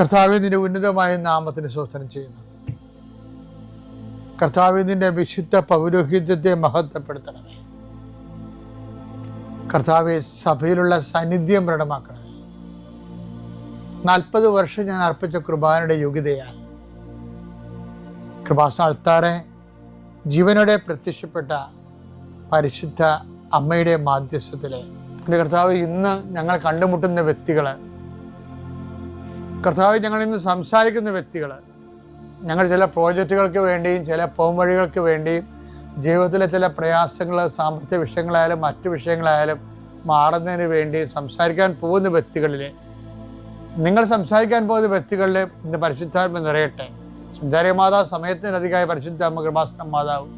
കർത്താവ് നിന്റെ ഉന്നതമായ നാമത്തിന് സ്വസ്ഥനം ചെയ്യുന്നു. കർത്താവ് നിന്റെ വിശുദ്ധ പൗരോഹിത്യത്തെ മഹത്വപ്പെടുത്തണമേ. കർത്താവെ സഭയിലുള്ള സാന്നിധ്യം പ്രകടമാക്കണമേ. നാൽപ്പത് വർഷം ഞാൻ അർപ്പിച്ച കൃപാനയുടെ യോഗ്യതയാണ് കൃപാസ്ഥാനത്താറെ ജീവനോടെ പ്രത്യക്ഷപ്പെട്ട പരിശുദ്ധ അമ്മയുടെ മാധ്യസ്ഥത്തിലെ. എന്റെ കർത്താവ് ഇന്ന് ഞങ്ങൾ കണ്ടുമുട്ടുന്ന വ്യക്തികൾ കർത്താവ് ഞങ്ങൾ ഇന്ന് സംസാരിക്കുന്ന വ്യക്തികൾ ഞങ്ങൾ ചില പ്രോജക്റ്റുകൾക്ക് വേണ്ടിയും ചില പോംവഴികൾക്ക് വേണ്ടിയും ജീവിതത്തിലെ ചില പ്രയാസങ്ങൾ സാമ്പത്തിക വിഷയങ്ങളായാലും മറ്റു വിഷയങ്ങളായാലും മാറുന്നതിന് വേണ്ടി സംസാരിക്കാൻ പോകുന്ന വ്യക്തികളിലെ നിങ്ങൾ സംസാരിക്കാൻ പോകുന്ന വ്യക്തികളിലെ ഇന്ന് പരിശുദ്ധാത്മ നിറയട്ടെ. സഞ്ചാരി മാതാവ് സമയത്തിനധികമായ പരിശുദ്ധ അമ്മ കൃപാസന മാതാവ്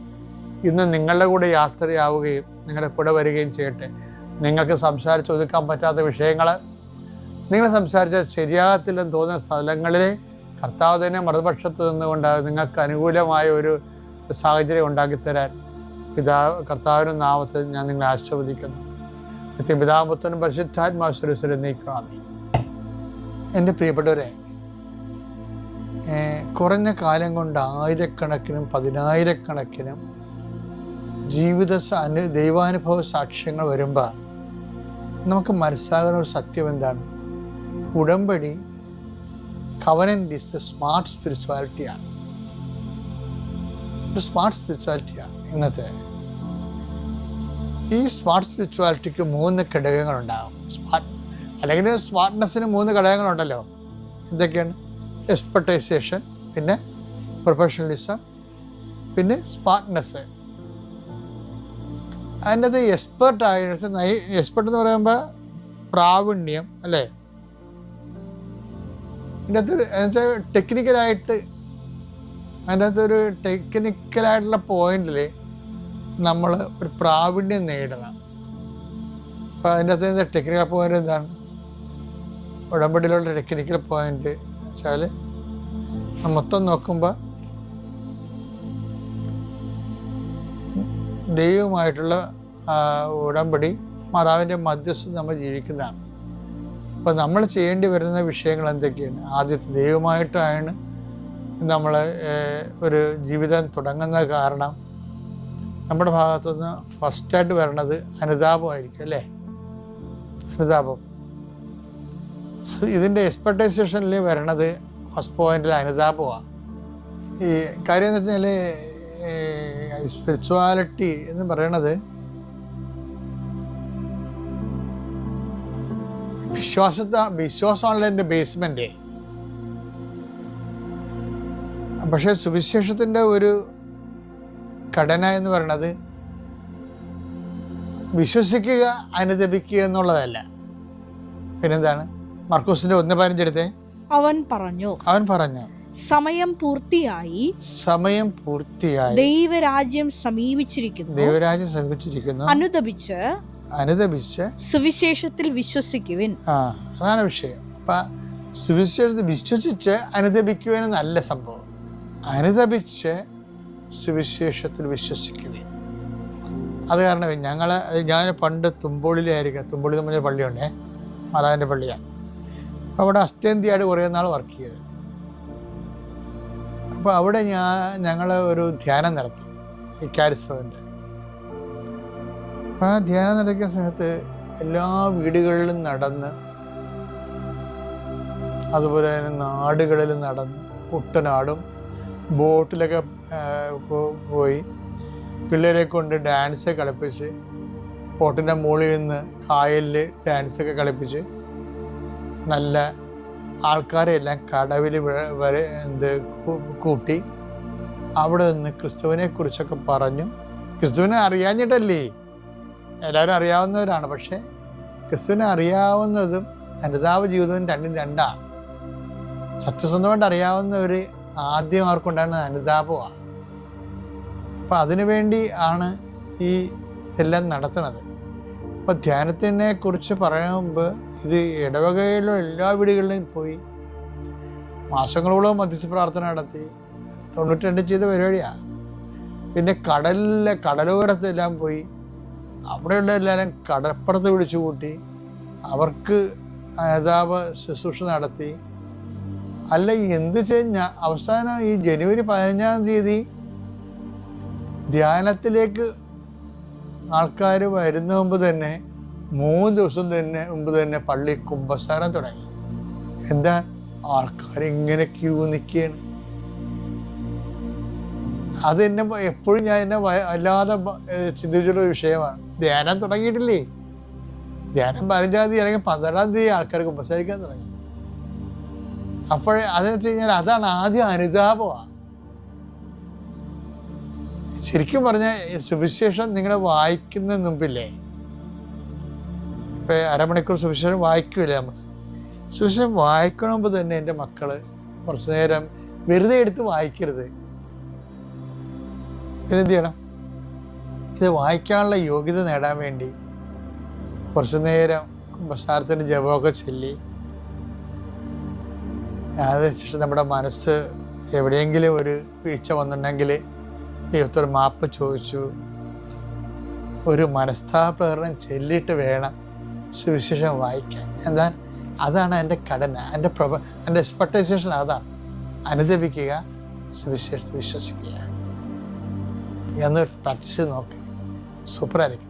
ഇന്ന് നിങ്ങളുടെ കൂടെ യാത്രയാവുകയും നിങ്ങളുടെ കൂടെ വരികയും ചെയ്യട്ടെ. നിങ്ങൾക്ക് സംസാരിച്ച് ഒതുക്കാൻ പറ്റാത്ത വിഷയങ്ങൾ നിങ്ങൾ സംസാരിച്ച ശരിയാകത്തില്ലെന്ന് തോന്നുന്ന സ്ഥലങ്ങളിൽ കർത്താവ് തന്നെ മറുപക്ഷത്ത് നിന്നുകൊണ്ട് നിങ്ങൾക്ക് അനുകൂലമായ ഒരു സാഹചര്യം ഉണ്ടാക്കിത്തരാൻ പിതാവ് കർത്താവിനും നാമത്തിൽ ഞാൻ നിങ്ങളെ ആശീർവദിക്കുന്നു. നിത്യം പിതാപുത്രനും പരിശുദ്ധാത്മാസുരസ്വരം നീക്കാമേ എന്റെ പ്രിയപ്പെട്ടവരെ കുറഞ്ഞ കാലം കൊണ്ട് ആയിരക്കണക്കിനും പതിനായിരക്കണക്കിനും ജീവിത അനു ദൈവാനുഭവ സാക്ഷ്യങ്ങൾ വരുമ്പോൾ നമുക്ക് മനസ്സിലാകുന്ന ഒരു സത്യം എന്താണ്? ഉടമ്പടി കവനന്റ് ഇസ് എ സ്മാർട്ട് സ്പിരിച്വാലിറ്റിയാണ് ഒരു സ്മാർട്ട് സ്പിരിച്വാലിറ്റിയാണ് ഇന്നത്തെ. ഈ സ്മാർട്ട് സ്പിരിച്വാലിറ്റിക്ക് മൂന്ന് ഘടകങ്ങളുണ്ടാകും സ്മാർട്ട് അല്ലെങ്കിൽ സ്മാർട്ട്നെസ്സിന് മൂന്ന് ഘടകങ്ങളുണ്ടല്ലോ. എന്തൊക്കെയാണ്? എക്സ്പെർട്ടൈസേഷൻ പിന്നെ പ്രൊഫഷണലിസം പിന്നെ സ്മാർട്ട്നെസ് അതിന്റെ അത് എക്സ്പെർട്ട് ആയിട്ട് എക്സ്പെർട്ട് എന്ന് പറയുമ്പോൾ പ്രാവീണ്യം അല്ലേ? ഇതിന്റെ അകത്തൊരു എന്നുവെച്ചാൽ ടെക്നിക്കലായിട്ട് അതിന്റെ അകത്തൊരു ടെക്നിക്കലായിട്ടുള്ള പോയിന്റിൽ നമ്മൾ ഒരു പ്രാവീണ്യം നേടണം. അപ്പോൾ അതിന്റെ അകത്ത് ടെക്നിക്കൽ പോയിന്റ് എന്താണ്? ഉടമ്പടിയിലുള്ള ടെക്നിക്കൽ പോയിന്റ് വെച്ചാൽ മൊത്തം നോക്കുമ്പോൾ ദൈവമായിട്ടുള്ള ഉടമ്പടി മാതാവിന്റെ മധ്യസ്ഥ നമ്മൾ ജീവിക്കുന്നതാണ്. അപ്പോൾ നമ്മൾ ചെയ്യേണ്ടി വരുന്ന വിഷയങ്ങൾ എന്തൊക്കെയാണ്? ആദ്യത്തെ ദൈവമായിട്ടാണ് നമ്മൾ ഒരു ജീവിതം തുടങ്ങുന്ന കാരണം നമ്മുടെ ഭാഗത്തുനിന്ന് ഫസ്റ്റായിട്ട് വരണത് അനുതാപമായിരിക്കും അല്ലേ? അനുതാപം. ഇതിന്റെ എക്സ്പെക്ടൈസേഷനിൽ വരണത് ഫസ്റ്റ് പോയിന്റിൽ അനുതാപമാണ് ഈ കാര്യം എന്ന് വെച്ചാൽ സ്പിരിച്വാലിറ്റി എന്ന് പറയണത് വിശ്വാസത്തെ വിശ്വാസമാണല്ലോ എന്റെ ബേസ്മെന്റ് പക്ഷേ സുവിശേഷത്തിന്റെ ഒരു ഘടന എന്ന് പറയുന്നത് വിശ്വസിക്കുക അനുദപിക്കുക എന്നുള്ളതല്ല. പിന്നെന്താണ്? മർക്കൂസിന്റെ ഒന്ന് പതിനഞ്ചെടുത്തേ അവൻ പറഞ്ഞു അവൻ പറഞ്ഞു സമയം പൂർത്തിയായി. സമയം പൂർത്തിയായി. ദൈവരാജ്യം സമീപിച്ചിരിക്കുന്നു. ദൈവരാജ്യം സമീപിച്ചിരിക്കുന്നു. അനുദപിച്ച് അനുദപിച്ച് സുവിശേഷത്തിൽ വിശ്വസിക്കുവിൻ. ആ അതാണ് വിഷയം. അപ്പം സുവിശേഷത്തിൽ വിശ്വസിച്ച് അനുദപിക്കുവാനെന്നല്ല നല്ല സംഭവം. അനുദപിച്ച് സുവിശേഷത്തിൽ വിശ്വസിക്കുവിൻ. അത് കാരണം ഞങ്ങൾ ഞാൻ പണ്ട് തുമ്പോളിലായിരിക്കും. തുമ്പോളി എന്ന് പറഞ്ഞ പള്ളിയുണ്ടേ മാതാവിന്റെ പള്ളിയാണ്. അപ്പോൾ അവിടെ അസ്റ്റേന്ത്യയായിട്ട് കുറേ നാൾ വർക്ക് ചെയ്ത്. അപ്പോൾ അവിടെ ഞാൻ ഞങ്ങൾ ഒരു ധ്യാനം നടത്തി ഈ കാരിസ്മവിന്റെ. ആ ധ്യാനം നടക്കുന്ന സമയത്ത് എല്ലാ വീടുകളിലും നടന്ന് അതുപോലെ തന്നെ നാടുകളിലും നടന്ന് കുട്ടനാടും ബോട്ടിലൊക്കെ പോയി പിള്ളേരെ കൊണ്ട് ഡാൻസ് കളിപ്പിച്ച് ബോട്ടിന്റെ മുകളിൽ നിന്ന് കായലിൽ ഡാൻസൊക്കെ കളിപ്പിച്ച് നല്ല ആൾക്കാരെ എല്ലാം കടവിൽ വരെ എന്ത് കൂട്ടി അവിടെ നിന്ന് ക്രിസ്തുവിനെ കുറിച്ചൊക്കെ പറഞ്ഞു. ക്രിസ്തുവിനെ അറിയാഞ്ഞിട്ടല്ലേ? എല്ലാവരും അറിയാവുന്നവരാണ്. പക്ഷേ ക്രിസ്തുവിനെ അറിയാവുന്നതും അനുതാപ ജീവിതവും രണ്ടും രണ്ടാണ്. സത്യസന്ധമായിട്ട് അറിയാവുന്നവർ ആദ്യം അവർക്കുണ്ടാകുന്ന അനുതാപമാണ്. അപ്പം അതിനു വേണ്ടി ആണ് ഈ ഇതെല്ലാം നടത്തുന്നത്. അപ്പോൾ ധ്യാനത്തിനെ കുറിച്ച് പറയുമ്പോൾ ഇത് ഇടവകയിലും എല്ലാ വീടുകളിലും പോയി മാസങ്ങളോളം മധ്യസ്ഥ പ്രാർത്ഥന നടത്തി. തൊണ്ണൂറ്റി രണ്ട് ചെയ്ത പരിപാടിയാണ് പിന്നെ കടലിലെ കടലോരത്തെല്ലാം പോയി അവിടെയുള്ള എല്ലാവരും കടപ്പുറത്ത് വിളിച്ചു കൂട്ടി അവർക്ക് നേതാവ് ശുശ്രൂഷ നടത്തി. അല്ല എന്ത് ചെയ്യുന്ന അവസാനം ഈ ജനുവരി പതിനഞ്ചാം തീയതി ധ്യാനത്തിലേക്ക് ആൾക്കാർ വരുന്ന മുമ്പ് തന്നെ മൂന്ന് ദിവസം തന്നെ മുമ്പ് തന്നെ പള്ളി കുംഭസാരം തുടങ്ങി. എന്താ? ആൾക്കാർ ഇങ്ങനെ ക്യൂ നിൽക്കുകയാണ് അത് എന്നെ എപ്പോഴും ഞാൻ എന്നെ വല്ലാതെ ചിന്തിച്ചിട്ടുള്ള വിഷയമാണ്. ധ്യാനം തുടങ്ങിയിട്ടില്ലേ? ധ്യാനം പതിനഞ്ചാം തീയതി അല്ലെങ്കിൽ പന്ത്രണ്ടാം തീയതി ആൾക്കാർക്ക് ഉപസരിക്കാൻ തുടങ്ങി. അപ്പോഴേ അതെന്ന് വെച്ച് കഴിഞ്ഞാൽ അതാണ് ആദ്യം അനുതാപമാണ്. ശരിക്കും പറഞ്ഞാൽ ഈ സുവിശേഷം നിങ്ങൾ വായിക്കുന്ന മുമ്പില്ലേ? ഇപ്പം അരമണിക്കൂർ സുവിശേഷം വായിക്കൂലേ നമ്മൾ? സുവിശേഷം വായിക്കണ മുമ്പ് തന്നെ എന്റെ മക്കൾ കുറച്ചു നേരം വെറുതെ എടുത്ത് വായിക്കരുത്. പിന്നെന്ത് ചെയ്യണം? ഇത് വായിക്കാനുള്ള യോഗ്യത നേടാൻ വേണ്ടി കുറച്ചു നേരം കുമ്പസാരത്തിന്റെ ജപമൊക്കെ ചൊല്ലി. അതിനുശേഷം നമ്മുടെ മനസ്സ് എവിടെയെങ്കിലും ഒരു വീഴ്ച വന്നിട്ടുണ്ടെങ്കിൽ ദൈവത്തോട് മാപ്പ് ചോദിച്ചു. ഒരു മനസ്താപ്രകരണം ചൊല്ലിയിട്ട് വേണം സുവിശേഷം വായിക്കാൻ. എന്താ അതാണ് എന്റെ ഘടന എന്റെ പ്രഭ എന്റെ എക്സ്പെക്ടൈസേഷൻ അതാണ്. അനുദപിക്കുക സുവിശേഷത്തിൽ വിശ്വസിക്കുക. എന്ന് പ്രാക്ടീസ് ചെയ്ത് sou Prérico.